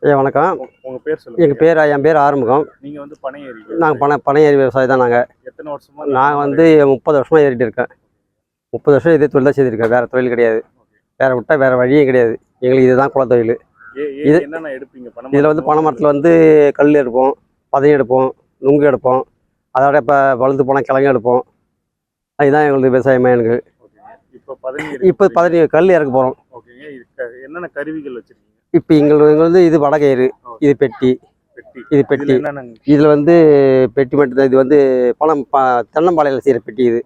ஐயா வணக்கம். உங்க- உங்க பேர் சொல்லுங்க எங்கள் பேர் என் பேர் ஆறுமுகம். நீங்க வந்து பனை ஏறி நாங்கள் பனை ஏறி விவசாயி தான் நாங்கள் எத்தனை வருஷமா நான் வந்து முப்பது வருஷமாக ஏறிட்டு இருக்கேன். முப்பது வருஷம் இதே தொழில் தான் செய்திருக்கேன் வேறு தொழில் கிடையாது. வேறு விட்டால் வேறு வழியே கிடையாது. எங்களுக்கு இதுதான் குலத்தொழில் இது- என்னென்ன எடுப்பீங்க? பனை இதில் வந்து பனை மரத்தில் வந்து கல் எடுப்போம் பதவி எடுப்போம் நுங்கு எடுப்போம். அதோட இப்போ வளர்ந்து போனால் கிழங்கு எடுப்போம். அதுதான் எங்களுக்கு விவசாயமாக எனக்கு இப்போ பதினேழு இப்போ பதவி கல் இறக்க போகிறோம் என்னென்ன கருவிகள் வச்சிருக்கீங்க? இப்போ எங்களுக்கு வந்து இது வடகயிறு இது பெட்டி. இது இதுல பெட்டி. இதில் வந்து பெட்டி மட்டும்தான் இது வந்து பணம் ப தென்னம்பாளையில் செய்கிற பெட்டி இது.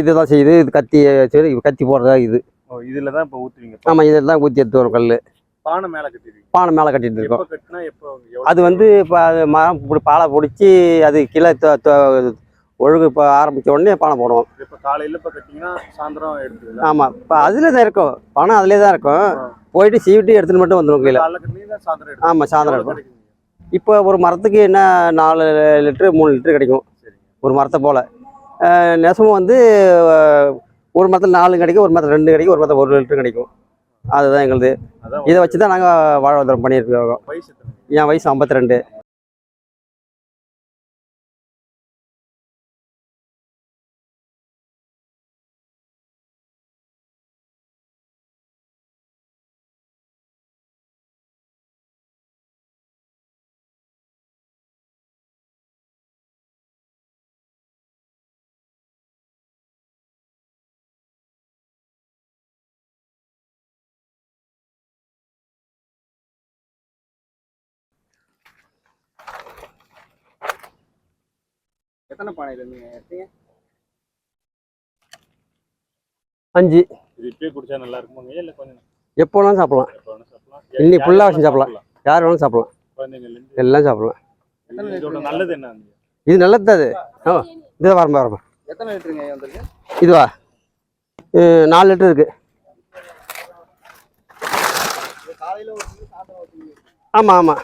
இதுதான் செய்யுது. இது கத்தி சரி கத்தி போடுறதா இது. இதுல தான் இப்போ ஊத்துவீங்க? ஆமாம் இதெல்லாம் ஊற்றி எடுத்து வரும் கல் பானை மேல கட்டிடுவீங்க? பானை மேலே கட்டிட்டு இருக்கோம். அது வந்து இப்போ மரம் இப்படி பாலை பிடிச்சி அது கீழே ஒழுகு இப்போ ஆரம்பித்த உடனே பானை போடுவோம். இப்போ காலையில இப்போ கட்டிங்கன்னா சாயந்தரம் எடுத்துக்கலாம். ஆமாம் இப்போ அதில் தான் இருக்கும். பணம் அதிலே தான் இருக்கும். போயிட்டு சீவிட்டு எடுத்துட்டு மட்டும் வந்துடும் எடுத்துக்கலாம் ஆமாம் சாயந்தரம் கிடைக்குங்க? இப்போ ஒரு மரத்துக்கு என்ன நாலு லிட்டரு மூணு லிட்டரு கிடைக்கும். ஒரு மரத்தை போல். நெசமும் வந்து ஒரு மரத்தில் நாலு கிடைக்கும் ஒரு மரத்தில் ரெண்டு கிடைக்கும் ஒரு மரத்தில் ஒரு லிட்டரு கிடைக்கும். அதுதான் எங்களுது. இதை வச்சு தான் நாங்கள் வாழ்வாதாரம் பண்ணியிருக்கோம். என் வயசு ஐம்பத்தி ரெண்டு. எத்தனை பானையில் இருந்தீங்க எடுத்தீங்க? அஞ்சு. இது இப்பயே குடிச்சா நல்லா இருக்குமாங்க? இல்ல கொஞ்சம் எப்போ வேணாலும் சாப்பிடலாம். எப்போ வேணா சாப்பிடலாம். இன்னி யார் full ஆ வேணா வச்சு சாப்பிடலாம். யார் வேணாலும் சாப்பிடலாம். குழந்தைங்கள்ல எல்லாம் சாப்பிடலாம். இதோட நல்லது என்ன இது நல்லது தான் அது. ஆ இது வரம்பா வரம்பா எத்தனை லிட்டருங்க வந்திருக்கு? இதுவா? அஹ், நாலு லிட்டர் இருக்கு. காலையில் ஒரு சாயந்தரம் ஆமாம் ஆமாம்